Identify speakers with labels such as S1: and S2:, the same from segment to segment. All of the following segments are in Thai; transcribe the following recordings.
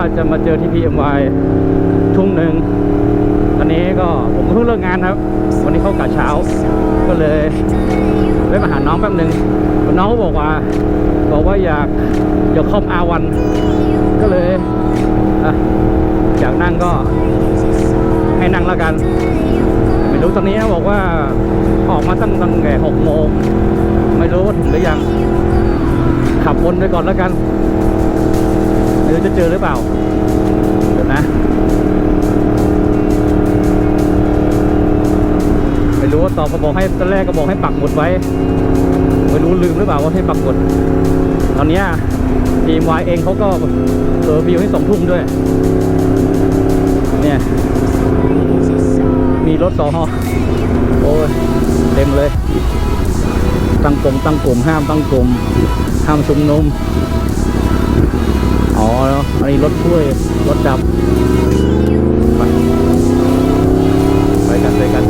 S1: ว่าจะมาเจอที่ PMY ทุ่งหนึ่งตอนนี้ก็ผมเพิ่งเลิกงานครับ วันนี้เข้ากะเช้า ก็เลยไปมาหาน้องแป๊บหนึ่งน้องบอกว่า บอกว่าอยากอยากคอมอาวันก็เลยอยากนั่งก็ให้นั่งแล้วกัน ไม่รู้ตอนนี้บอกว่าออกมาตั้งตั้งแต่หกโมงไม่รู้ว่าถึงหรือยัง ขับวนไปก่อนแล้วกัน ไม่รู้จะเจอหรือเปล่า เดี๋ยวนะ ไม่รู้ว่าตอบก็บอกให้ตอนแรกก็บอกให้ปักหมุดไว้ ไม่รู้ลืมหรือเปล่าว่าให้ปักหมุด ตอนนี้ทีมวายเองเขาก็เออวิวให้สองทุ่มด้วย เนี่ย มีรถสองฮอโอ้ยเต็มเลย ตั้งกลุ่มตั้งกลุ่มห้ามตั้งกลุ่มห้ามชุมนุม อ๋ออันนี้รถช่วย รถดับ ไป ไปกันไปกัน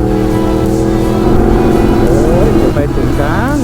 S1: โอ้ยไปถึงกลาง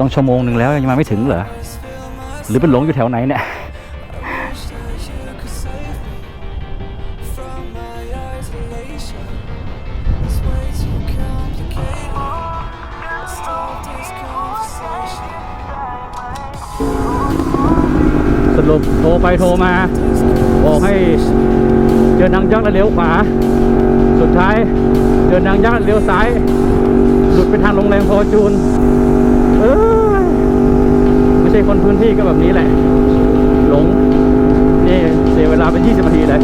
S1: ต้องชั่วโมงหนึ่งแล้วยังมาไม่ถึงเหรอ หรือเป็นหลงอยู่แถวไหนเนี่ย สรุปโทรไปโทรมาบอกให้เจอนางยักษ์แล้วเลี้ยวขวา สุดท้ายเจอนางยักษ์เลี้ยวซ้าย หลุดไปทางโรงแรมพอจูน เอ้ยไม่ ใช่คนพื้นที่ก็แบบนี้แหละ หลง นี่เสียเวลาเป็น 20นาทีเลย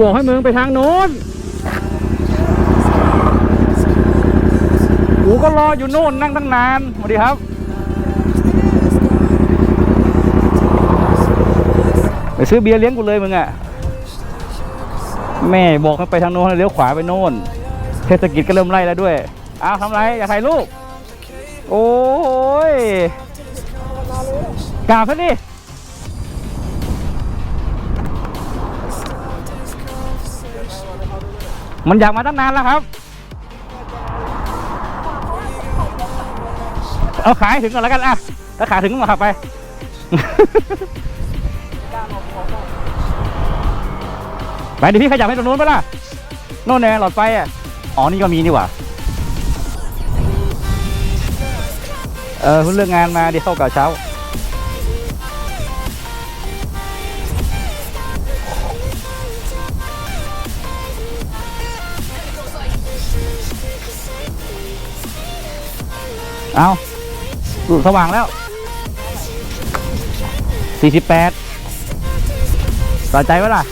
S1: บอกให้มึงไปทางโน้น กูก็รออยู่โน่นนั่งตั้งนานสวัสดีครับ ไปซื้อเบียร์เลี้ยงกูเลยมึงอะแม่บอกให้ไปทางโน้นเลี้ยวขวาไปโน่น เทศกิจก็เริ่มไล่แล้วด้วย อ้าวทำไร อย่าถ่ายรูป โอ้ยกราบซะดิ มันอยากมาตั้งนานแล้วครับ เอาขายถึงก่อนแล้วกันอะถ้าขายถึงก็ขับไป ไปดี๋ยวพี่ขยับให้ตรงนู้นไปะล่ะโน่นแน่หลอดไฟอะ อ๋อ นี่ก็มีนี่หว่า เออเพิ่งเลิกงานมาเดี๋ยวเข้ากะเช้า เอาสว่างแล้วสี่สิบแปดสะใจไหมล่ะ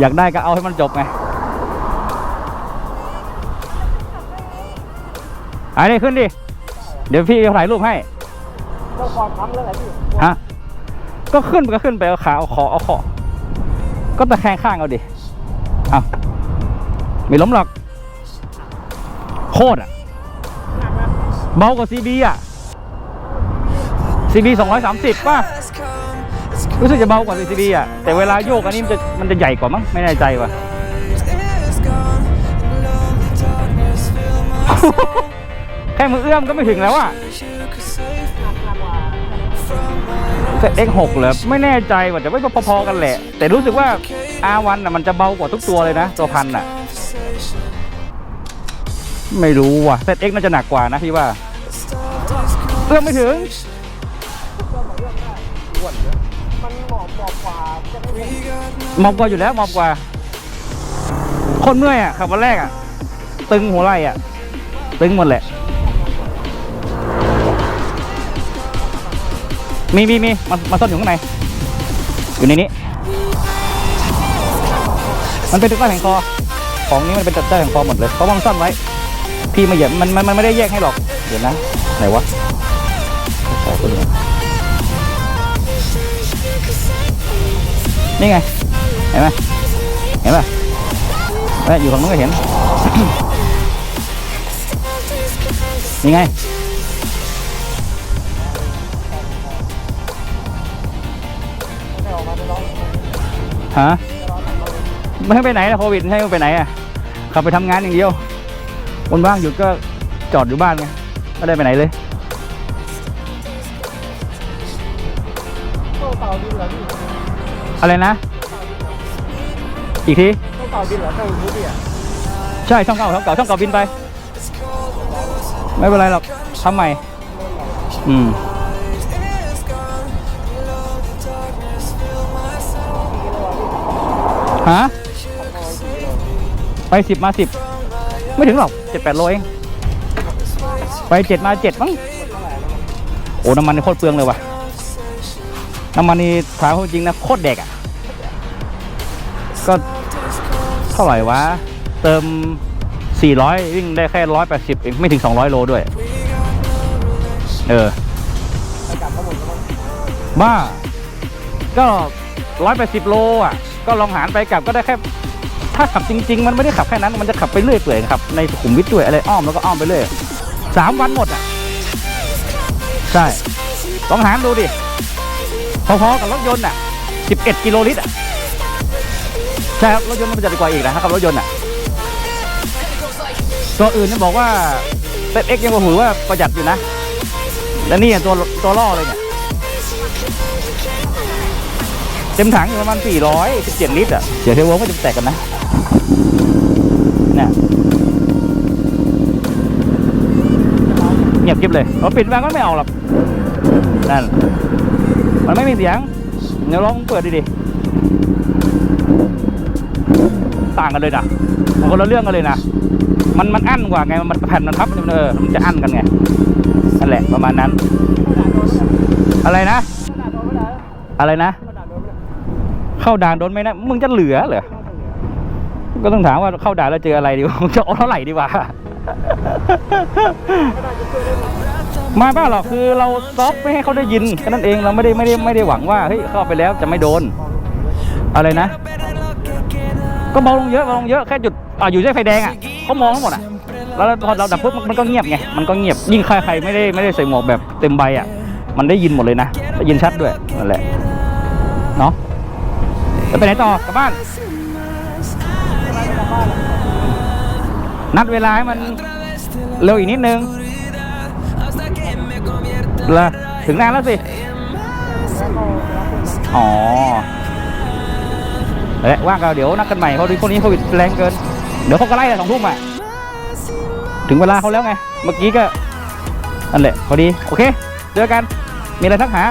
S1: อยากได้ก็เอาให้มันจบไงไอ้นี่ขึ้นดิ เดี๋ยวพี่จะถ่ายรูปให้
S2: เราขอทำแล้วไงพี่
S1: ฮะก็ขึ้นก็ขึ้นไปเอาขาเอาคอเอาคอก็ตะแคงข้างเอาดิ เอาไม่ล้มหรอกโค ตรอะ
S2: หนักนะ
S1: เบากว่าซีบีอะซีบีสองร้อยสามสิบป่ะ รู้สึกจะเบากว่าซีบีอะ แต่เวลาโยกอันนี้มันจะมันจะใหญ่กว่ามั้ง ไม่แน่ใจว่ะแค่มือเอื้อมก็ไม่ถึงแล้วอะแต่ X6 เหรอไม่แน่ใจว่าจะไม่พอๆกันแหละ แต่รู้สึกว่า R1 น่ะมันจะเบากว่าทุกตัวเลยนะ ตัวพันอะ ไม่รู้ว่ะ ZX น่าจะหนักกว่านะพี่ว่าเอื้อมไม่ถึง
S2: มันหมอบหมอบกว่าจะไม่เป็น
S1: มอบกว่าอยู่แล้วมอบกว่า คนเมื่อยอะขับวันแรกอะ ตึงหัวไหล่อะ ตึงหมดแหละ มีมีมีมันมันซ่อนอยู่ข้างใน อยู่ในนี้ มันเป็นตุ๊กตาแห่งคอ ของนี้มันเป็นตุ๊กตาแห่งคอหมดเลยเพราะว่ามันซ่อนไว้ พี่มาเหยียบมันมันมันไม่ได้แยกให้หรอก เดี๋ยวนะ ไหนวะใส่คนเดียวนี่ไง เห็นไหมเห็นป่ะเอ้ยอยู่ฝั่งนู้นก็เห็น นี่ไง
S2: ไม่ออกมาไง
S1: ฮะไม่ไปไหนนะโควิดให้ไปไหนอะขับไปทำงานอย่างเดียว วันว่างหยุดก็จอดอยู่บ้านไงไม่ได้ไปไหนเลย
S2: โซ่เต่าดินเหรอพี่
S1: อะไรนะ อีกที
S2: โซ่เต่าดินเหรอเคยรู้พี่อะ
S1: ใช่ช่องเก่าช่องเก่าช่องเก่าบินไป ไม่เป็นไรหรอกทำใหม่ อืมฮะไปสิบมาสิบไม่ถึงหรอก เจ็ดแปดโลเองไปเจ็ดมาเจ็ดมั้งโอ้น้ำมันนี่โคตรเปลืองเลยว่ะน้ำมันนี่ถามจริงนะโคตรเด็กอะก็เท่าไหร่วะเติม 400 วิ่งได้แค่ 180เองไม่ถึง 200 โลด้วย เออ
S2: ไปกลับมาหมดแล้วมั้ง
S1: บ้าก็ 180 โลอะ ก็ลองหารไปกลับก็ได้แค่ ถ้าขับจริง ๆ มันไม่ได้ขับแค่นั้นมันจะขับไปเรื่อยเปื่อยขับในสุขุมวิทด้วยอะไรอ้อมแล้วก็อ้อมไปเรื่อยสามวันหมดอะใช่ลองหารดูดิพอๆกับรถยนต์อะ11กิโลลิตรอะใช่ครับรถยนต์มันจะดีกว่าอีกนะครับรถยนต์อะตัวอื่นเนี่ยบอกว่าเซ็ตเอ็กยังบอกหูว่าประหยัดอยู่นะและนี่ตัวตัวล่อเลยเนี่ยเต็มถังอยู่ประมาณ417 ลิตรอะเสียเทวไม่จะแตกกันนะ งียบกริบเลยเราปิดแวงก็ไม่เอาหรอกนั่นมันไม่มีเสียง เดี๋ยวลองเปิดดิดิต่างกันเลยนะมันคนละเรื่องกันเลยนะมันมันอั้นกว่าไงมันแผ่นมันทับเออมันจะอั้นกันไงนั่นแหละประมาณนั้น อะไรนะ อะไรนะ เข้าด่านโดนไหมนะมึงจะเหลือเหรอก็ต้องถามว่าเข้าด่านแล้วเจออะไรดีวะจะเอาเท่าไหร่ดีวะ มาบ้าหรอกคือเราซอฟไม่ให้เขาได้ยินแค่นั้นเองเราไม่ได้ไม่ได้ไม่ได้หวังว่าเฮ้ยเข้าไปแล้วจะไม่โดน อะไรนะ ก็เบาลงเยอะเบาลงเยอะแค่จุดอ่าอยู่ที่ไฟแดงอะเขามองทั้งหมดอะแล้วพอเราดับปุ๊บมันก็เงียบไงมันก็เงียบยิ่งใครใครไม่ได้ไม่ได้ใส่หมวกแบบเต็มใบอะ มันได้ยินหมดเลยนะได้ยินชัดด้วยนั่นแหละเนาะแล้วไปไหนต่อกลับบ้าน นัดเวลาให้มันเร็วอีกนิดนึงละถึงนานแล้วสิ อ๋อเอ๊ะว่างกันเดี๋ยวนัดกันใหม่เพราะพวกนี้โควิดแรงเกิน เดี๋ยวเขาก็ไล่แหละสองทุ่มอะ ถึงเวลาเขาแล้วไง เมื่อกี้ก็นั่นแหละพอดี โอเค เจอกัน มีอะไรทักหา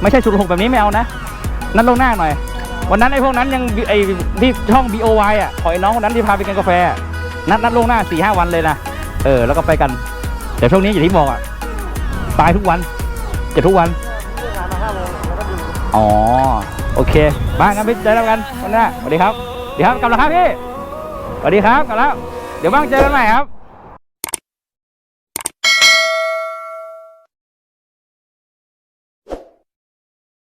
S1: ไม่ใช่ชุดหกแบบนี้ไม่เอานะ นัดลวงหน้าหน่อย วันนั้นไอ้พวกนั้นยังไอ้ที่ช่อง BOY อะขอไอ้น้องคนนั้นที่พาไปกินกาแฟอะ นัดนัดลวงหน้าสี่ห้าวันเลยนะ เออ แล้วก็ไปกัน แต่ช่วงนี้อย่างที่บอกอะ ตายทุกวัน เจ็บทุกวัน
S2: อ๋
S1: อ โอเค บ้านกันไปเจอแล้วกันวันหน้าสวัสดีครับ เดี๋ยวครับ กลับแล้วครับพี่ สวัสดีครับ กลับแล้ว เดี๋ยวบ้างเจอกันใหม่ครับ